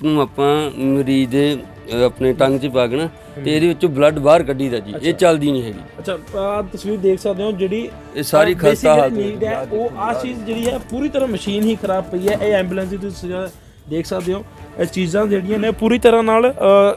ਨੂੰ ਆਪਾਂ ਮਰੀਜ਼ ਦੇ ਅਹ, ਆਪਣੇ ਟੰਗ 'ਚ ਪਾ ਕੇ ਨਾ ਤੇ ਇਹਦੇ ਵਿੱਚੋਂ ਬਲੱਡ ਬਾਹਰ ਕੱਢੀਦਾ ਜੀ। ਇਹ ਚੱਲਦੀ ਨਹੀਂ ਹੈਗੀ। ਅੱਛਾ ਆਹ ਤਸਵੀਰ ਦੇਖ ਸਕਦੇ ਹੋ ਜਿਹੜੀ ਇਹ ਸਾਰੀ ਖਸਤਾ ਹਾਲਤ ਹੈ ਉਹ ਆ ਚੀਜ਼ ਜਿਹੜੀ ਹੈ ਪੂਰੀ ਤਰ੍ਹਾਂ ਮਸ਼ੀਨ ਹੀ ਖਰਾਬ ਪਈ ਹੈ। ਇਹ ਐਂਬੂਲੈਂਸ ਦੀ ਤੁਸੀਂ ਦੇਖ ਸਕਦੇ ਹੋ। ਇਹ ਚੀਜ਼ਾਂ ਜਿਹੜੀਆਂ ਨੇ ਪੂਰੀ ਤਰ੍ਹਾਂ ਨਾਲ ਅਹ,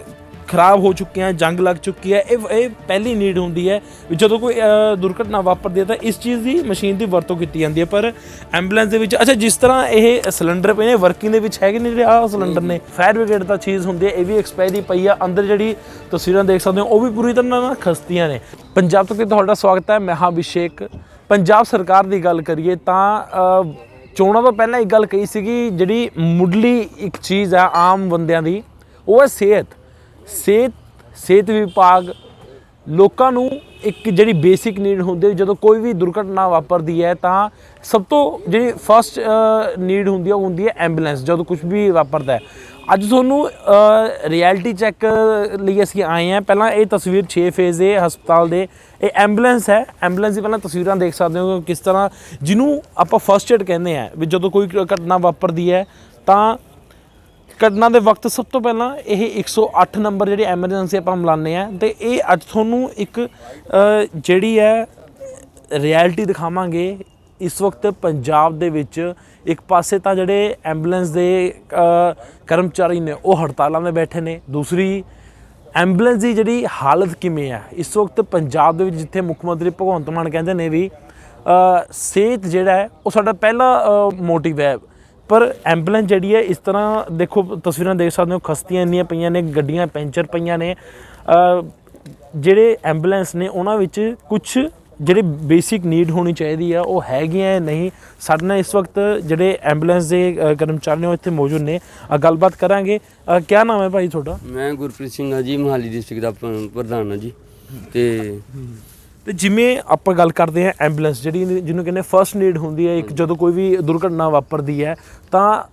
ਖਰਾਬ ਹੋ ਚੁੱਕੀਆਂ ਜੰਗ ਲੱਗ ਚੁੱਕੀ ਹੈ ਇਹ ਇਹ ਪਹਿਲੀ ਨੀਡ ਹੁੰਦੀ ਹੈ ਵੀ ਜਦੋਂ ਕੋਈ ਦੁਰਘਟਨਾ ਵਾਪਰਦੀ ਹੈ ਤਾਂ ਇਸ ਚੀਜ਼ ਦੀ ਮਸ਼ੀਨ ਦੀ ਵਰਤੋਂ ਕੀਤੀ ਜਾਂਦੀ ਹੈ। ਪਰ ਐਂਬੂਲੈਂਸ ਦੇ ਵਿੱਚ ਅੱਛਾ ਜਿਸ ਤਰ੍ਹਾਂ ਇਹ ਸਿਲੰਡਰ ਪਏ ਨੇ ਵਰਕਿੰਗ ਦੇ ਵਿੱਚ ਹੈਗੇ ਨੇ ਜਿਹੜੇ ਆਹ ਸਿਲੰਡਰ ਨੇ ਫਾਇਰ ਬ੍ਰਿਗੇਡ ਦਾ ਚੀਜ਼ ਹੁੰਦੀ ਹੈ ਇਹ ਵੀ ਐਕਸਪਾਇਰੀ ਪਈ ਆ ਅੰਦਰ ਜਿਹੜੀ ਤਸਵੀਰਾਂ ਦੇਖ ਸਕਦੇ ਹੋ ਉਹ ਵੀ ਪੂਰੀ ਤਰ੍ਹਾਂ ਨਾਲ ਖਸਤੀਆਂ ਨੇ। ਪੰਜਾਬ ਤੱਕ ਤੁਹਾਡਾ ਸਵਾਗਤ ਹੈ ਮੈਂ ਹਾਂ ਅਭਿਸ਼ੇਕ। ਪੰਜਾਬ ਸਰਕਾਰ ਦੀ ਗੱਲ ਕਰੀਏ ਤਾਂ ਚੋਣਾਂ ਤੋਂ ਪਹਿਲਾਂ ਇੱਕ ਗੱਲ ਕਹੀ ਸੀਗੀ ਜਿਹੜੀ ਮੁੱਢਲੀ ਇੱਕ ਚੀਜ਼ ਹੈ ਆਮ ਬੰਦਿਆਂ ਦੀ ਉਹ ਹੈ ਸਿਹਤ। ਸਿਹਤ ਸਿਹਤ ਵਿਭਾਗ ਲੋਕਾਂ ਨੂੰ ਇੱਕ ਜਿਹੜੀ ਬੇਸਿਕ ਨੀਡ ਹੁੰਦੀ ਹੈ, ਜਦੋਂ ਕੋਈ ਵੀ ਦੁਰਘਟਨਾ ਵਾਪਰਦੀ ਹੈ, ਤਾਂ ਸਭ ਤੋਂ ਜਿਹੜੀ ਫਸਟ ਨੀਡ ਹੁੰਦੀ ਹੈ, ਉਹ ਹੁੰਦੀ ਹੈ ਐਂਬੂਲੈਂਸ ਜਦੋਂ ਕੁਝ ਵੀ ਵਾਪਰਦਾ ਹੈ। ਅੱਜ ਤੁਹਾਨੂੰ ਰਿਐਲਿਟੀ ਚੈੱਕ ਲਈ ਅਸੀਂ ਆਏ ਹਾਂ। ਪਹਿਲਾਂ ਇਹ ਤਸਵੀਰ 6 ਫੇਜ਼ ਦੇ ਹਸਪਤਾਲ ਦੇ, ਇਹ ਐਂਬੂਲੈਂਸ ਹੈ। ਐਂਬੂਲੈਂਸ ਦੀ ਪਹਿਲਾਂ ਤਸਵੀਰਾਂ ਦੇਖ ਸਕਦੇ ਹੋ ਕਿਸ ਤਰ੍ਹਾਂ ਜਿਹਨੂੰ ਆਪਾਂ ਫਸਟ ਏਡ ਕਹਿੰਦੇ ਆ ਵੀ ਜਦੋਂ ਕੋਈ ਘਟਨਾ ਵਾਪਰਦੀ ਹੈ, ਤਾਂ ਘਟਨਾ ਦੇ ਵਕਤ ਸਭ ਤੋਂ ਪਹਿਲਾਂ ਇਹ 108 ਨੰਬਰ ਜਿਹੜੀ ਐਮਰਜੈਂਸੀ ਆਪਾਂ ਮਿਲਾਉਂਦੇ ਆ ਤੇ ਇਹ ਅੱਜ ਤੁਹਾਨੂੰ ਇੱਕ ਜਿਹੜੀ ਹੈ ਰਿਐਲਿਟੀ ਦਿਖਾਵਾਂਗੇ। ਇਸ ਵਕਤ ਪੰਜਾਬ ਦੇ ਵਿੱਚ ਇੱਕ ਪਾਸੇ ਤਾਂ ਜਿਹੜੇ ਐਂਬੂਲੈਂਸ ਦੇ ਕਰਮਚਾਰੀ ਨੇ ਉਹ ਹੜਤਾਲਾਂ 'ਤੇ ਬੈਠੇ ਨੇ। ਦੂਸਰੀ, ਐਂਬੂਲੈਂਸ ਦੀ ਜਿਹੜੀ ਹਾਲਤ ਕਿਵੇਂ ਹੈ? ਇਸ ਵਕਤ ਪੰਜਾਬ ਦੇ ਵਿੱਚ ਜਿੱਥੇ ਮੁੱਖ ਮੰਤਰੀ ਭਗਵੰਤ ਮਾਨ ਕਹਿੰਦੇ ਨੇ ਵੀ ਸਿਹਤ ਜਿਹੜਾ ਹੈ, ਉਹ ਸਾਡਾ ਪਹਿਲਾ ਮੋਟਿਵ ਹੈ। ਪਰ ਐਂਬੂਲੈਂਸ ਜਿਹੜੀ ਹੈ ਇਸ ਤਰ੍ਹਾਂ ਦੇਖੋ ਤਸਵੀਰਾਂ ਦੇਖ ਸਕਦੇ ਹੋ ਖਸਤੀਆਂ ਇੰਨੀਆਂ ਪਈਆਂ ਨੇ ਗੱਡੀਆਂ ਪੈਂਚਰ ਪਈਆਂ ਨੇ। ਜਿਹੜੇ ਐਂਬੂਲੈਂਸ ਨੇ ਉਹਨਾਂ ਵਿੱਚ ਕੁਝ ਜਿਹੜੇ ਬੇਸਿਕ ਨੀਡ ਹੋਣੀ ਚਾਹੀਦੀ ਆ ਉਹ ਹੈਗੀਆਂ ਨਹੀਂ? ਸਾਡੇ ਨਾਲ ਇਸ ਵਕਤ ਜਿਹੜੇ ਐਂਬੂਲੈਂਸ ਦੇ ਕਰਮਚਾਰੀ ਨੇ ਉਹ ਇੱਥੇ ਮੌਜੂਦ ਨੇ। ਗੱਲਬਾਤ ਕਰਾਂਗੇ। ਅ, ਕਿਆ ਨਾਮ ਹੈ ਭਾਈ ਤੁਹਾਡਾ? ਮੈਂ ਗੁਰਪ੍ਰੀਤ ਸਿੰਘ ਆ ਜੀ ਮੋਹਾਲੀ ਡਿਸਟ੍ਰਿਕਟ ਦਾ ਪ੍ਰਧਾਨ ਆ ਜੀ। ਤੇ ਤੇ ਜਿਵੇਂ ਆਪਾਂ ਗੱਲ ਕਰਦੇ ਹਾਂ ਐਂਬੂਲੈਂਸ ਜਿਹੜੀ ਜਿਹਨੂੰ ਕਹਿੰਦੇ ਫਰਸਟ ਨੀਡ ਹੁੰਦੀ ਹੈ ਇੱਕ ਜਦੋਂ ਕੋਈ ਵੀ ਦੁਰਘਟਨਾ ਵਾਪਰਦੀ ਹੈ ਤਾਂ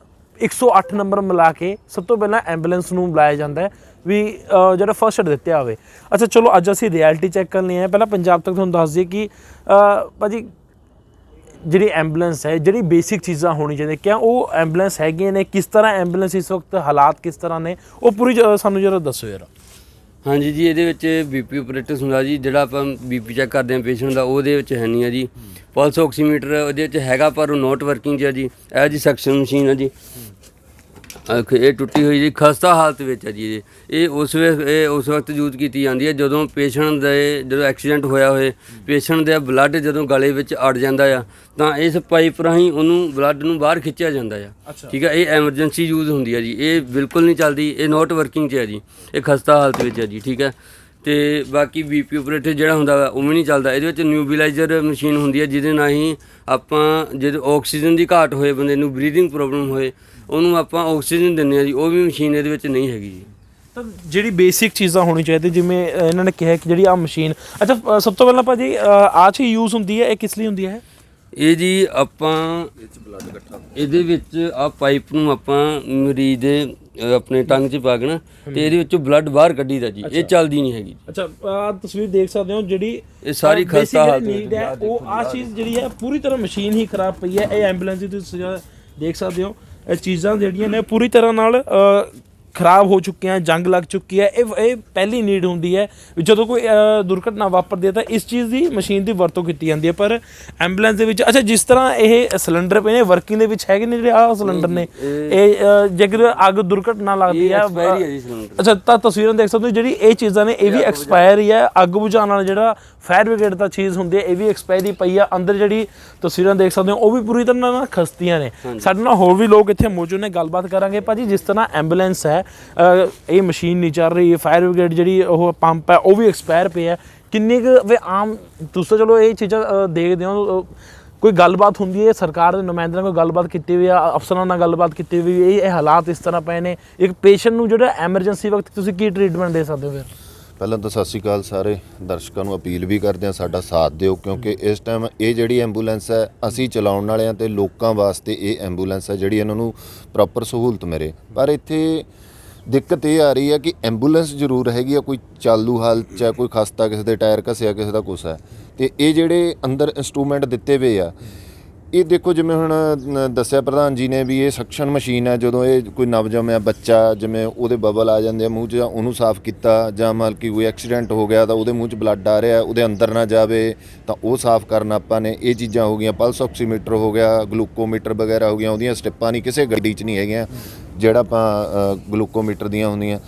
108 ਨੰਬਰ ਮਿਲਾ ਕੇ ਸਭ ਤੋਂ ਪਹਿਲਾਂ ਐਂਬੂਲੈਂਸ ਨੂੰ ਬੁਲਾਇਆ ਜਾਂਦਾ ਹੈ ਵੀ ਜਿਹੜਾ ਫਰਸਟ ਏਡ ਦਿੱਤੇ ਹੋਵੇ। ਅੱਛਾ ਚਲੋ ਅੱਜ ਅਸੀਂ ਰਿਐਲਿਟੀ ਚੈੱਕ ਕਰਨੀ ਹੈ। ਪਹਿਲਾਂ ਪੰਜਾਬ ਤੱਕ ਤੁਹਾਨੂੰ ਦੱਸ ਦਈਏ ਕਿ ਭਾਜੀ ਜਿਹੜੀ ਐਂਬੂਲੈਂਸ ਹੈ ਜਿਹੜੀ ਬੇਸਿਕ ਚੀਜ਼ਾਂ ਹੋਣੀ ਚਾਹੀਦੀਆਂ ਕਿਆ ਉਹ ਐਂਬੂਲੈਂਸ ਹੈਗੀਆਂ ਨੇ ਕਿਸ ਤਰ੍ਹਾਂ ਐਂਬੂਲੈਂਸ ਇਸ ਵਕਤ ਹਾਲਾਤ ਕਿਸ ਤਰ੍ਹਾਂ ਨੇ ਉਹ ਪੂਰੀ ਸਾਨੂੰ ਜਰਾ ਦੱਸੋ ਯਾਰ। ਹਾਂਜੀ ਜੀ ਇਹਦੇ ਵਿੱਚ ਬੀਪੀ ਆਪਰੇਟਰ ਹੁੰਦਾ ਜੀ ਜਿਹੜਾ ਆਪਾਂ ਬੀਪੀ ਚੈੱਕ ਕਰਦੇ ਹਾਂ ਪੇਸ਼ੈਂਟ ਦਾ ਉਹਦੇ ਵਿੱਚ ਹੈ ਨਹੀਂ ਆ ਜੀ। ਪਲਸ ਆਕਸੀਮੀਟਰ ਉਹਦੇ ਵਿੱਚ ਹੈਗਾ ਪਰ ਉਹ ਨੋਟ ਵਰਕਿੰਗ ਆ ਜੀ। ਇਹ ਜੀ ਸੈਕਸ਼ਨ ਮਸ਼ੀਨ ਆ ਜੀ। ਅਖ ਇਹ ਟੁੱਟੀ ਹੋਈ ਜੀ ਖਸਤਾ ਹਾਲਤ ਵਿੱਚ ਹੈ ਜੀ ਇਹ। ਇਹ ਉਸ ਵੇ ਇਹ ਉਸ ਵਕਤ ਯੂਜ਼ ਕੀਤੀ ਜਾਂਦੀ ਹੈ ਜਦੋਂ ਪੇਸ਼ੈਂਟ ਦੇ ਜਦੋਂ ਐਕਸੀਡੈਂਟ ਹੋਇਆ ਹੋਏ ਪੇਸ਼ੈਂਟ ਦਾ ਬਲੱਡ ਜਦੋਂ ਗਲੇ ਵਿੱਚ ਅੜ ਜਾਂਦਾ ਆ ਤਾਂ ਇਸ ਪਾਈਪ ਰਾਹੀਂ ਉਹਨੂੰ ਬਲੱਡ ਨੂੰ ਬਾਹਰ ਖਿੱਚਿਆ ਜਾਂਦਾ ਆ। ਠੀਕ ਹੈ ਇਹ ਐਮਰਜੈਂਸੀ ਯੂਜ਼ ਹੁੰਦੀ ਹੈ ਜੀ। ਇਹ ਬਿਲਕੁਲ ਨਹੀਂ ਚੱਲਦੀ ਇਹ ਨੋਟ ਵਰਕਿੰਗ 'ਚ ਹੈ ਜੀ। ਇਹ ਖਸਤਾ ਹਾਲਤ ਵਿੱਚ ਹੈ ਜੀ ਠੀਕ ਹੈ ਤੇ ਬਾਕੀ ਬੀਪੀ ਆਪਰੇਟਰ ਜਿਹੜਾ ਹੁੰਦਾ ਵਾ ਉਹ ਵੀ ਨਹੀਂ ਚੱਲਦਾ। ਇਹਦੇ ਵਿੱਚ ਨਿਊਬਿਲਾਈਜ਼ਰ ਮਸ਼ੀਨ ਹੁੰਦੀ ਹੈ ਜਿਹਦੇ ਨਾਲ ਹੀ ਆਪਾਂ ਜਦੋਂ ਆਕਸੀਜਨ ਦੀ ਘਾਟ ਹੋਏ ਬੰਦੇ ਨੂੰ ਬਰੀਥਿੰਗ ਪ੍ਰੋਬਲਮ ਹੋਏ ਉਹਨੂੰ ਆਪਾਂ ਆਕਸੀਜਨ ਦਿੰਦੇ ਆ ਜੀ। ਉਹ ਵੀ ਮਸ਼ੀਨ ਇਹਦੇ ਵਿੱਚ ਨਹੀਂ ਹੈਗੀ ਜੀ। ਤਾਂ ਜਿਹੜੀ ਬੇਸਿਕ ਚੀਜ਼ਾਂ ਹੋਣੀ ਚਾਹੀਦੀ ਜਿਵੇਂ ਇਹਨਾਂ ਨੇ ਕਿਹਾ ਕਿ ਜਿਹੜੀ ਆ ਮਸ਼ੀਨ ਅੱਛਾ ਸਭ ਤੋਂ ਪਹਿਲਾਂ ਭਾਜੀ ਆ ਚੀਜ਼ ਯੂਜ਼ ਹੁੰਦੀ ਹੈ ਇਹ ਕਿਸ ਲਈ ਹੁੰਦੀ ਹੈ? ਇਹ ਜੀ ਆਪਾਂ ਇਹਦੇ ਵਿੱਚ ਆ ਪਾਈਪ ਨੂੰ ਆਪਾਂ ਮਰੀਜ਼ ਦੇ ਅਹ, ਆਪਣੇ ਟੰਗ 'ਚ ਪਾ ਕੇ ਨਾ ਤੇ ਇਹਦੇ ਵਿੱਚੋਂ ਬਲੱਡ ਬਾਹਰ ਕੱਢੀਦਾ ਜੀ ਇਹ ਚੱਲਦੀ ਨਹੀਂ ਹੈਗੀ ਅੱਛਾ ਆ ਤਸਵੀਰ ਦੇਖ ਸਕਦੇ ਹੋ ਜਿਹੜੀ ਇਹ ਸਾਰੀ ਅ, basic ਖਸਤਾ ਹਾਲਤ need ਹੈ ਉਹ ਆ ਚੀਜ਼ ਜਿਹੜੀ ਹੈ ਪੂਰੀ ਤਰ੍ਹਾਂ ਮਸ਼ੀਨ ਹੀ ਖਰਾਬ ਪਈ ਹੈ ਇਹ ਐਂਬੂਲੈਂਸ ਦੀ ਤੁਸੀਂ ਦੇਖ ਸਕਦੇ ਹੋ। ਇਹ ਚੀਜ਼ਾਂ ਜਿਹੜੀਆਂ ਨੇ ਪੂਰੀ ਤਰ੍ਹਾਂ ਨਾਲ ਖਰਾਬ ਹੋ ਚੁੱਕੀਆਂ ਜੰਗ ਲੱਗ ਚੁੱਕੀ ਹੈ ਇਹ ਇਹ ਪਹਿਲੀ ਨੀਡ ਹੁੰਦੀ ਹੈ ਵੀ ਜਦੋਂ ਕੋਈ ਦੁਰਘਟਨਾ ਵਾਪਰਦੀ ਹੈ ਤਾਂ ਇਸ ਚੀਜ਼ ਦੀ ਮਸ਼ੀਨ ਦੀ ਵਰਤੋਂ ਕੀਤੀ ਜਾਂਦੀ ਹੈ। ਪਰ ਐਂਬੂਲੈਂਸ ਦੇ ਵਿੱਚ ਅੱਛਾ ਜਿਸ ਤਰ੍ਹਾਂ ਇਹ ਸਿਲੰਡਰ ਪਏ ਨੇ ਵਰਕਿੰਗ ਦੇ ਵਿੱਚ ਹੈਗੇ ਨੇ ਜਿਹੜੇ ਆਹ ਸਿਲੰਡਰ ਨੇ ਇਹ ਜੇਕਰ ਅੱਗ ਦੁਰਘਟਨਾ ਲੱਗਦੀ ਹੈ ਅੱਛਾ ਤਾਂ ਤਸਵੀਰਾਂ ਦੇਖ ਸਕਦੇ ਹੋ ਜਿਹੜੀ ਇਹ ਚੀਜ਼ਾਂ ਨੇ ਇਹ ਵੀ ਐਕਸਪਾਇਰ ਹੀ ਹੈ। ਅੱਗ ਬੁਝਾਉਣ ਵਾਲਾ ਜਿਹੜਾ ਫਾਇਰ ਬ੍ਰਿਗੇਡ ਦਾ ਚੀਜ਼ ਹੁੰਦੀ ਹੈ ਇਹ ਵੀ ਐਕਸਪਾਇਰੀ ਪਈ ਆ। ਅੰਦਰ ਜਿਹੜੀ ਤਸਵੀਰਾਂ ਦੇਖ ਸਕਦੇ ਹੋ ਉਹ ਵੀ ਪੂਰੀ ਤਰ੍ਹਾਂ ਨਾਲ ਖਸਤੀਆਂ ਨੇ। ਸਾਡੇ ਨਾਲ ਹੋਰ ਵੀ ਲੋਕ ਇੱਥੇ ਮੌਜੂਦ ਨੇ ਗੱਲਬਾਤ ਕਰਾਂਗੇ। ਭਾਜੀ ਜਿਸ ਤਰ੍ਹਾਂ ਐਂਬੂਲੈਂਸ ਹੈ ਇਹ ਮਸ਼ੀਨ ਨਹੀਂ ਚੱਲ ਰਹੀ ਫਾਇਰ ਬ੍ਰਿਗੇਡ ਜਿਹੜੀ ਉਹ ਪੰਪ ਹੈ, ਉਹ ਵੀ ਐਕਸਪਾਇਰ ਪਿਆ ਹੈ। ਕਿੰਨੇ ਕੁ ਵੇ ਆਮ, ਤੁਸੀਂ ਚਲੋ ਇਹ ਚੀਜ਼ਾਂ ਦੇਖਦੇ ਹੋ ਕੋਈ ਗੱਲਬਾਤ ਹੁੰਦੀ ਹੈ, ਸਰਕਾਰ ਦੇ ਨੁਮਾਇੰਦਿਆਂ ਨਾਲ ਕੋਈ ਗੱਲਬਾਤ ਕੀਤੀ ਹੋਈ ਆ ਅਫਸਰਾਂ ਨਾਲ ਗੱਲਬਾਤ ਕੀਤੀ ਹੋਈ ਇਹ ਇਹ ਹਾਲਾਤ ਇਸ ਤਰ੍ਹਾਂ ਪਏ ਨੇ। ਇੱਕ ਪੇਸ਼ੈਂਟ ਨੂੰ ਜਿਹੜਾ ਐਮਰਜੈਂਸੀ ਵਕਤ ਤੁਸੀਂ ਕੀ ਟ੍ਰੀਟਮੈਂਟ ਦੇ ਸਕਦੇ ਹੋ ਫਿਰ? ਪਹਿਲਾਂ ਤਾਂ ਸਤਿ ਸ਼੍ਰੀ ਅਕਾਲ ਸਾਰੇ ਦਰਸ਼ਕਾਂ ਨੂੰ ਅਪੀਲ ਵੀ ਕਰਦੇ ਹਾਂ, ਸਾਡਾ ਸਾਥ ਦਿਓ, ਕਿਉਂਕਿ ਇਸ ਟਾਈਮ ਇਹ ਜਿਹੜੀ ਐਂਬੂਲੈਂਸ ਹੈ, ਅਸੀਂ ਚਲਾਉਣ ਵਾਲਿਆਂ ਤੇ ਲੋਕਾਂ ਵਾਸਤੇ ਇਹ ਐਂਬੂਲੈਂਸ ਹੈ, ਜਿਹੜੀ ਇਹਨਾਂ ਨੂੰ ਪ੍ਰੋਪਰ ਸਹੂਲਤ ਮਿਲੇ। ਪਰ ਇੱਥੇ ਦਿੱਕਤ ਇਹ ਆ ਰਹੀ ਹੈ ਕਿ ਐਂਬੂਲੈਂਸ ਜ਼ਰੂਰ ਹੈਗੀ ਆ ਕੋਈ ਚਾਲੂ ਹਾਲਤ ਚ ਹੈ, ਕੋਈ ਖਸਤਾ ਕਿਸੇ ਦੇ ਟਾਇਰ ਘਸਿਆ ਕਿਸੇ ਦਾ ਕੁਛ ਹੈ ਤੇ ਇਹ ਜਿਹੜੇ ਅੰਦਰ ਇਨਸਟਰੂਮੈਂਟ ਦਿੱਤੇ ਹੋਏ ਆ ਇਹ ਦੇਖੋ ਜਿਵੇਂ ਹੁਣ ਦੱਸਿਆ ਪ੍ਰਧਾਨ ਜੀ ਨੇ ਵੀ ਇਹ ਸਕਸ਼ਨ ਮਸ਼ੀਨ ਹੈ ਜਦੋਂ ਇਹ ਕੋਈ ਨਵਜੰਮਿਆ ਬੱਚਾ ਜਿਵੇਂ ਉਹਦੇ ਬਬਲ ਆ ਜਾਂਦੇ ਆ ਮੂੰਹ 'ਚ ਜਾਂ ਉਹਨੂੰ ਸਾਫ਼ ਕੀਤਾ ਜਾਂ ਮਤਲਬ ਕਿ ਕੋਈ ਐਕਸੀਡੈਂਟ ਹੋ ਗਿਆ ਤਾਂ ਉਹਦੇ ਮੂੰਹ 'ਚ ਬਲੱਡ ਆ ਰਿਹਾ ਉਹਦੇ ਅੰਦਰ ਨਾ ਜਾਵੇ ਤਾਂ ਉਹ ਸਾਫ਼ ਕਰਨ ਆਪਾਂ ਨੇ। ਇਹ ਚੀਜ਼ਾਂ ਹੋ ਗਈਆਂ ਪਲਸ ਆਕਸੀਮੀਟਰ ਹੋ ਗਿਆ ਗਲੂਕੋਮੀਟਰ ਵਗੈਰਾ ਹੋ ਗਈਆਂ ਉਹਦੀਆਂ ਸਟੈਪਾਂ ਨਹੀਂ ਕਿਸੇ ਗੱਡੀ 'ਚ ਨਹੀਂ ਹੈਗੀਆਂ। ਜਿਹੜਾ ਆਪਾਂ ਗਲੂਕੋਮੀਟਰ ਦੀਆਂ ਹੁੰਦੀਆਂ।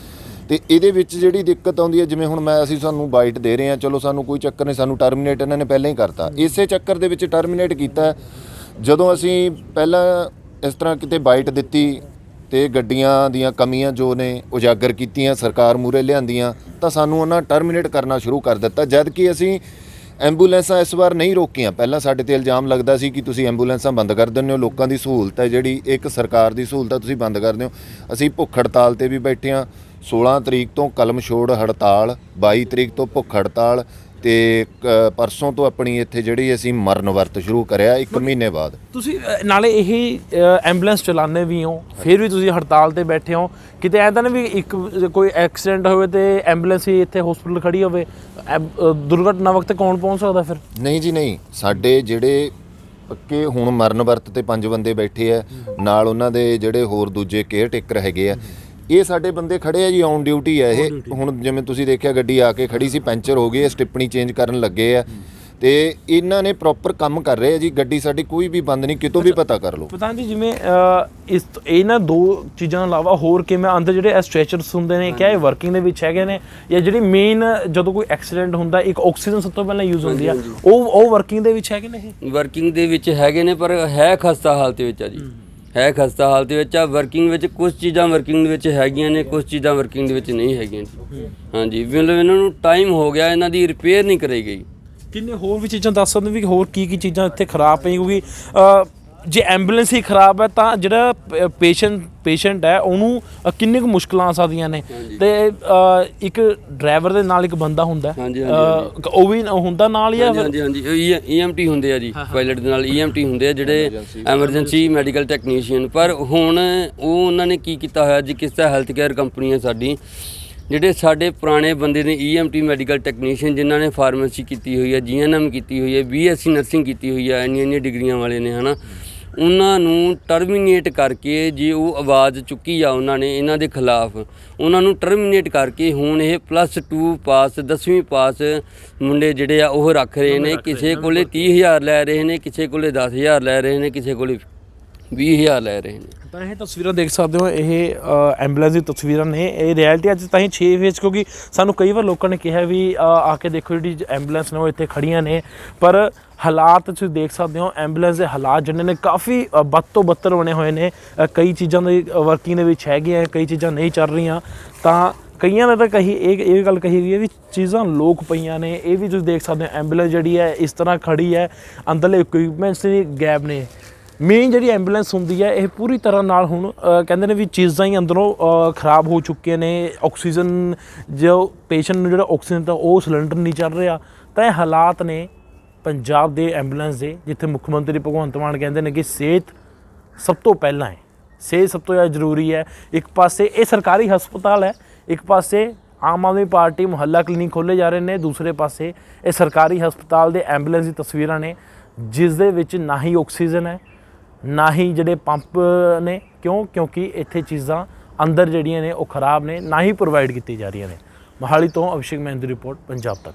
ਤੇ ਇਹਦੇ ਵਿੱਚ ਜਿਹੜੀ ਦਿੱਕਤ ਆਉਂਦੀ ਹੈ, ਜਿਵੇਂ ਹੁਣ ਮੈਂ ਅਸੀਂ ਸਾਨੂੰ ਬਾਈਟ ਦੇ ਰਹੇ ਹਾਂ, ਚਲੋ ਸਾਨੂੰ ਕੋਈ ਚੱਕਰ ਨਹੀਂ, ਸਾਨੂੰ ਟਰਮੀਨੇਟ ਇਹਨਾਂ ਨੇ ਪਹਿਲਾਂ ਹੀ ਕਰਤਾ। ਇਸੇ ਚੱਕਰ ਦੇ ਵਿੱਚ ਟਰਮੀਨੇਟ ਕੀਤਾ ਜਦੋਂ ਅਸੀਂ ਪਹਿਲਾਂ ਇਸ ਤਰ੍ਹਾਂ ਕਿਤੇ ਬਾਈਟ ਦਿੱਤੀ ਤੇ ਗੱਡੀਆਂ ਦੀਆਂ ਕਮੀਆਂ ਜੋ ਨੇ ਉਜਾਗਰ ਕੀਤੀਆਂ, ਸਰਕਾਰ ਮੂਰੇ ਲਿਆਂਦੀਆਂ, ਤਾਂ ਸਾਨੂੰ ਉਹਨਾਂ ਟਰਮੀਨੇਟ ਕਰਨਾ ਸ਼ੁਰੂ ਕਰ ਦਿੱਤਾ। ਜਦ ਕਿ ਅਸੀਂ ਐਂਬੂਲੈਂਸਾਂ ਇਸ ਵਾਰ ਨਹੀਂ ਰੋਕੀਆਂ। ਪਹਿਲਾਂ ਸਾਡੇ ਤੇ ਇਲਜ਼ਾਮ ਲੱਗਦਾ ਸੀ ਕਿ ਤੁਸੀਂ ਐਂਬੂਲੈਂਸਾਂ ਬੰਦ ਕਰ ਦਿੰਦੇ ਹੋ। ਲੋਕਾਂ ਦੀ ਸਹੂਲਤ ਹੈ ਜਿਹੜੀ ਇੱਕ ਸਰਕਾਰ ਦੀ ਸਹੂਲਤ ਹੈ, ਤੁਸੀਂ ਬੰਦ ਕਰਦੇ ਹੋ ਅਸੀਂ ਭੁੱਖ ਹੜਤਾਲ ਤੇ ਵੀ ਬੈਠੇ ਹਾਂ। 16 ਤਰੀਕ ਤੋਂ ਕਲਮ ਛੋੜ ਹੜਤਾਲ 22 ਤਰੀਕ ਤੋਂ ਭੁੱਖ ਹੜਤਾਲ ਤੇ ਕ- ਪਰਸੋਂ ਤੋਂ ਆਪਣੀ ਇੱਥੇ ਜਿਹੜੀ ਅਸੀਂ ਮਰਨ ਵਰਤ ਸ਼ੁਰੂ ਕਰਿਆ 1 ਮਹੀਨੇ ਬਾਅਦ। ਤੁਸੀਂ ਅ, ਨਾਲੇ ਇਹ ਅ, ਐਂਬੂਲੈਂਸ ਚਲਾਉਂਦੇ ਵੀ ਹੋ ਫਿਰ ਵੀ ਤੁਸੀਂ ਹੜਤਾਲ ਤੇ ਬੈਠੇ ਹੋ। ਕਿਤੇ ਐਂ ਤਾਂ ਨਹੀਂ ਵੀ ਇੱਕ ਕੋਈ ਐਕਸੀਡੈਂਟ ਹੋਵੇ ਤੇ ਐਂਬੂਲੈਂਸ ਹੀ ਇੱਥੇ ਹਸਪੀਟਲ ਖੜੀ ਹੋਵੇ। ਐਬ- ਅ, ਦੁਰਘਟਨਾ ਵਕਤ ਕੌਣ ਪਹੁੰਚ ਸਕਦਾ ਫਿਰ? ਨਹੀਂ ਜੀ ਨਹੀਂ। ਸਾਡੇ ਜਿਹੜੇ ਪੱਕੇ ਹੁਣ ਮਰਨ ਵਰਤ ਤੇ ਪੰਜ ਬੰਦੇ ਬੈਠੇ ਆ ਨਾਲ ਉਹਨਾਂ ਦੇ ਜਿਹੜੇ ਹੋਰ ਦੂਜੇ ਕੇਅਰ ਟੇਕਰ ਹੈਗੇ ਆ ਇਹ ਸਾਡੇ ਬੰਦੇ ਖੜੇ ਆ ਜੀ ਔਨ ਡਿਊਟੀ ਆ ਇਹ। ਹੁਣ ਜਿਵੇਂ ਤੁਸੀਂ ਦੇਖਿਆ ਗੱਡੀ ਆ ਕੇ ਖੜੀ ਸੀ ਪੈਂਚਰ ਹੋ ਗਈ ਇਹ ਸਟਿੱਪਣੀ ਚੇਂਜ ਕਰਨ ਲੱਗੇ ਆ। ਤੇ ਇਹਨਾਂ ਨੇ ਪ੍ਰੋਪਰ ਕੰਮ ਕਰ ਰਹੇ ਆ ਜੀ ਗੱਡੀ ਸਾਡੀ ਕੋਈ ਵੀ ਬੰਦ ਨਹੀਂ ਕਿਤੋਂ ਵੀ ਪਤਾ ਕਰ ਲਓ। ਪਤਾ ਜੀ ਜਿਵੇਂ ਇਸ ਤੋਂ- ਇਹਨਾਂ ਦੋ ਚੀਜ਼ਾਂ ਤੋਂ ਇਲਾਵਾ ਹੋਰ ਕਿਵੇਂ ਅੰਦਰ ਜਿਹੜੇ ਸਟ੍ਰੈਚਰਸ ਹੁੰਦੇ ਨੇ ਕਿਆ ਇਹ ਵਰਕਿੰਗ ਦੇ ਵਿੱਚ ਹੈਗੇ ਨੇ ਜਾਂ ਜਿਹੜੀ ਮੇਨ ਜਦੋਂ ਕੋਈ ਐਕਸੀਡੈਂਟ ਹੁੰਦਾ ਇੱਕ ਆਕਸੀਜਨ ਸਭ ਤੋਂ ਪਹਿਲਾਂ ਯੂਜ਼ ਹੁੰਦੀ ਆ ਉਹ ਉਹ ਵਰਕਿੰਗ ਦੇ ਵਿੱਚ ਹੈਗੇ ਨੇ ਇਹ? ਵਰਕਿੰਗ ਦੇ ਵਿੱਚ ਹੈਗੇ ਨੇ ਪਰ ਹੈ ਖਸਤਾ ਹਾਲਤ ਵਿੱਚ ਆ ਜੀ। ਹੈ ਖਸਤਾ ਹਾਲਤ ਵਿੱਚ ਆ ਵਰਕਿੰਗ ਵਿੱਚ ਕੁਝ ਚੀਜ਼ਾਂ ਵਰਕਿੰਗ ਦੇ ਵਿੱਚ ਹੈਗੀਆਂ ਨੇ ਕੁਝ ਚੀਜ਼ਾਂ ਵਰਕਿੰਗ ਦੇ ਵਿੱਚ ਨਹੀਂ ਹੈਗੀਆਂ ਜੀ ਹਾਂਜੀ ਮਤਲਬ ਇਹਨਾਂ ਨੂੰ ਟਾਈਮ ਹੋ ਗਿਆ ਇਹਨਾਂ ਦੀ ਰਿਪੇਅਰ ਨਹੀਂ ਕਰਾਈ ਗਈ। ਕਿੰਨੇ ਹੋਰ ਵੀ ਚੀਜ਼ਾਂ ਦੱਸ ਸਕਦੇ ਵੀ ਹੋਰ ਕੀ ਕੀ ਚੀਜ਼ਾਂ ਇੱਥੇ ਖਰਾਬ ਪਈ ਕਿਉਂਕਿ ਅ, ਜੇ ਐਂਬੂਲੈਂਸ ਹੀ ਖਰਾਬ ਹੈ ਤਾਂ ਜਿਹੜਾ ਪੇਸ਼ੈਂਟ ਪੇਸ਼ੈਂਟ ਹੈ ਉਹਨੂੰ ਅ, ਕਿੰਨੇ ਕੁ ਮੁਸ਼ਕਲਾਂ ਆ ਸਕਦੀਆਂ ਨੇ? ਤੇ ਅ, ਇੱਕ ਡਰਾਈਵਰ ਦੇ ਨਾਲ ਇੱਕ ਬੰਦਾ ਹੁੰਦਾ ਹੈ। ਹਾਂਜੀ, ਅ, ਉਹ ਵੀ ਹੁੰਦਾ ਨਾਲ ਹੀ ਆ? ਹਾਂਜੀ ਹਾਂਜੀ ਹਾਂਜੀ। ਈਐਮਟੀ ਹੁੰਦੇ ਆ ਜੀ ਪਾਇਲਟ ਦੇ ਨਾਲ ਈਐਮਟੀ ਹੁੰਦੇ ਆ ਜਿਹੜੇ ਐਮਰਜੈਂਸੀ ਮੈਡੀਕਲ ਟੈਕਨੀਸ਼ੀਅਨ। ਪਰ ਹੁਣ ਉਹ ਉਹਨਾਂ ਨੇ ਕੀ ਕੀਤਾ ਹੋਇਆ ਜੀ ਕਿਸ ਤਰ੍ਹਾਂ ਹੈਲਥ ਕੇਅਰ ਕੰਪਨੀ ਹੈ ਸਾਡੀ ਜਿਹੜੇ ਸਾਡੇ ਪੁਰਾਣੇ ਬੰਦੇ ਨੇ ਈਐਮਟੀ ਮੈਡੀਕਲ ਟੈਕਨੀਸ਼ੀਅਨ ਜਿਨ੍ਹਾਂ ਨੇ ਫਾਰਮੇਸੀ ਕੀਤੀ ਹੋਈ ਹੈ ਜੀਐਨਐਮ ਕੀਤੀ ਹੋਈ ਹੈ ਬੀਐਸਸੀ ਨਰਸਿੰਗ ਕੀਤੀ ਹੋਈ ਹੈ ਇੰਨੀਆਂ ਇੰਨੀਆਂ ਡਿਗਰੀਆਂ ਵਾਲੇ ਨੇ ਹਨਾ। ਉਹਨਾਂ ਨੂੰ ਟਰਮੀਨੇਟ ਕਰਕੇ ਜੇ ਉਹ ਆਵਾਜ਼ ਚੁੱਕੀ ਆ ਉਹਨਾਂ ਨੇ ਇਹਨਾਂ ਦੇ ਖਿਲਾਫ ਉਹਨਾਂ ਨੂੰ ਟਰਮੀਨੇਟ ਕਰਕੇ ਹੁਣ ਇਹ ਪਲੱਸ 2 ਪਾਸ 10ਵੀਂ ਪਾਸ ਮੁੰਡੇ ਜਿਹੜੇ ਆ ਉਹ ਰੱਖ ਰਹੇ ਨੇ ਕਿਸੇ ਕੋਲੇ 30000 ਲੈ ਰਹੇ ਨੇ ਕਿਸੇ ਕੋਲੇ 10000 ਲੈ ਰਹੇ ਨੇ ਕਿਸੇ ਕੋਲੇ 20000 ਲੈ ਰਹੇ ਨੇ। ਤਾਂ ਇਹ ਤਸਵੀਰਾਂ ਦੇਖ ਸਕਦੇ ਹੋ ਇਹ ਅ, ਐਂਬੂਲੈਂਸ ਦੀ ਤਸਵੀਰਾਂ ਨੇ। ਇਹ ਰਿਐਲਿਟੀ ਅੱਜ ਤਾਂ ਹੀ 6 ਫੇਸ ਕਿਉਂਕਿ ਸਾਨੂੰ ਕਈ ਵਾਰ ਲੋਕਾਂ ਨੇ ਕਿਹਾ ਵੀ ਆ ਕੇ ਦੇਖੋ ਜਿਹੜੀ ਐਂਬੂਲੈਂਸ ਨੇ ਉਹ ਇੱਥੇ ਖੜੀਆਂ ਨੇ। ਪਰ ਹਾਲਾਤ ਤੁਸੀਂ ਦੇਖ ਸਕਦੇ ਹੋ ਐਂਬੂਲੈਂਸ ਦੇ ਹਾਲਾਤ ਜਿਹੜੇ ਨੇ ਕਾਫੀ ਅ, ਤੋਂ ਬੱਤਰ ਬਣੇ ਹੋਏ ਨੇ। ਕਈ ਚੀਜ਼ਾਂ ਦੀ ਵਰਕਿੰਗ ਦੇ ਵਿੱਚ ਹੈਗੀਆਂ ਕਈ ਚੀਜ਼ਾਂ ਨਹੀਂ ਚੱਲ ਰਹੀਆਂ। ਤਾਂ ਕਈਆਂ ਨੇ ਤਾਂ ਕਹੀ ਇਹ ਇਹ ਗੱਲ ਕਹੀ ਗਈ ਹੈ ਵੀ ਚੀਜ਼ਾਂ ਲੋਕ ਪਈਆਂ ਨੇ। ਇਹ ਵੀ ਤੁਸੀਂ ਦੇਖ ਸਕਦੇ ਹੋ ਐਂਬੂਲੈਂਸ ਜਿਹੜੀ ਹੈ ਇਸ ਤਰ੍ਹਾਂ ਖੜੀ ਹੈ। ਅੰਦਰਲੇ ਇਕਵਿਪਮੈਂਟਸ ਦੀ ਗੈਪ ਨੇ। ਮੇਨ ਜਿਹੜੀ ਐਂਬੂਲੈਂਸ ਹੁੰਦੀ ਹੈ, ਇਹ ਪੂਰੀ ਤਰ੍ਹਾਂ ਨਾਲ ਹੁਣ ਕਹਿੰਦੇ ਨੇ ਵੀ ਚੀਜ਼ਾਂ ਹੀ ਅੰਦਰੋਂ ਖਰਾਬ ਹੋ ਚੁੱਕੀਆਂ ਨੇ। ਆਕਸੀਜਨ ਜੋ ਪੇਸ਼ੈਂਟ ਨੂੰ ਜਿਹੜਾ ਆਕਸੀਜਨ ਤਾਂ ਉਹ ਸਿਲੰਡਰ ਨਹੀਂ ਚੱਲ ਰਿਹਾ। ਤਾਂ ਇਹ ਹਾਲਾਤ ਨੇ ਪੰਜਾਬ ਦੇ ਐਂਬੂਲੈਂਸ ਦੇ, ਜਿੱਥੇ ਮੁੱਖ ਮੰਤਰੀ ਭਗਵੰਤ ਮਾਨ ਕਹਿੰਦੇ ਨੇ ਕਿ ਸਿਹਤ ਸਭ ਤੋਂ ਪਹਿਲਾਂ ਹੈ। ਸਿਹਤ ਸਭ ਤੋਂ ਜ਼ਿਆਦਾ ਜ਼ਰੂਰੀ ਹੈ। ਇੱਕ ਪਾਸੇ ਇਹ ਸਰਕਾਰੀ ਹਸਪਤਾਲ ਹੈ, ਇੱਕ ਪਾਸੇ ਆਮ ਆਦਮੀ ਪਾਰਟੀ ਮੁਹੱਲਾ ਕਲੀਨਿਕ ਖੋਲੇ ਜਾ ਰਹੇ ਨੇ, ਦੂਸਰੇ ਪਾਸੇ ਇਹ ਸਰਕਾਰੀ ਹਸਪਤਾਲ ਦੇ ਐਂਬੂਲੈਂਸ ਦੀ ਤਸਵੀਰਾਂ ਨੇ, ਜਿਸ ਦੇ ਵਿੱਚ ਨਾ ਹੀ ਆਕਸੀਜਨ ਹੈ। ਨਾ ਹੀ ਜਿਹੜੇ ਪੰਪ ਨੇ, ਕਿਉਂ? ਕਿਉਂਕਿ ਇੱਥੇ ਚੀਜ਼ਾਂ ਅੰਦਰ ਜਿਹੜੀਆਂ ਨੇ ਉਹ ਖਰਾਬ ਨੇ, ਨਾ ਹੀ ਪ੍ਰੋਵਾਈਡ ਕੀਤੀ ਜਾ ਰਹੀਆਂ ਨੇ। ਮੋਹਾਲੀ ਤੋਂ ਅਭਿਸ਼ੇਕ ਮਹਿੰਦੀ ਰਿਪੋਰਟ, ਪੰਜਾਬ ਤੱਕ।